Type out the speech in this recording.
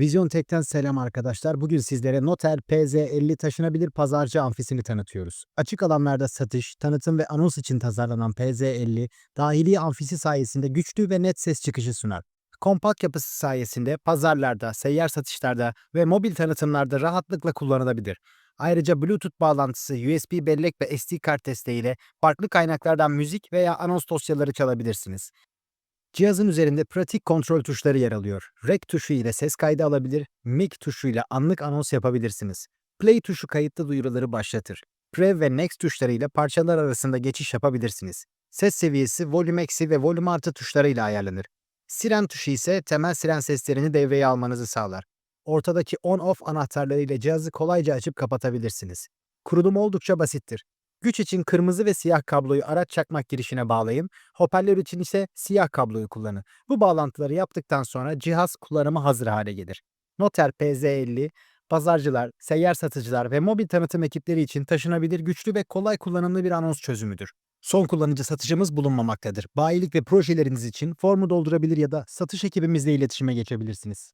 Vizyon Tek'ten selam arkadaşlar. Bugün sizlere Noter PZ50 taşınabilir pazarcı amfisini tanıtıyoruz. Açık alanlarda satış, tanıtım ve anons için tasarlanan PZ50, dahiliye amfisi sayesinde güçlü ve net ses çıkışı sunar. Kompakt yapısı sayesinde pazarlarda, seyyar satışlarda ve mobil tanıtımlarda rahatlıkla kullanılabilir. Ayrıca Bluetooth bağlantısı, USB bellek ve SD kart desteğiyle farklı kaynaklardan müzik veya anons dosyaları çalabilirsiniz. Cihazın üzerinde pratik kontrol tuşları yer alıyor. Rec tuşu ile ses kaydı alabilir, mic tuşu ile anlık anons yapabilirsiniz. Play tuşu kayıtlı duyuruları başlatır. Prev ve Next tuşlarıyla parçalar arasında geçiş yapabilirsiniz. Ses seviyesi volüm eksi ve volüm artı tuşlarıyla ayarlanır. Siren tuşu ise temel siren seslerini devreye almanızı sağlar. Ortadaki on-off anahtarları ile cihazı kolayca açıp kapatabilirsiniz. Kurulum oldukça basittir. Güç için kırmızı ve siyah kabloyu araç çakmak girişine bağlayın, hoparlör için ise siyah kabloyu kullanın. Bu bağlantıları yaptıktan sonra cihaz kullanıma hazır hale gelir. Noter PZ50, pazarcılar, seyyar satıcılar ve mobil tanıtım ekipleri için taşınabilir güçlü ve kolay kullanımlı bir anons çözümüdür. Son kullanıcı satıcımız bulunmamaktadır. Bayilik ve projeleriniz için formu doldurabilir ya da satış ekibimizle iletişime geçebilirsiniz.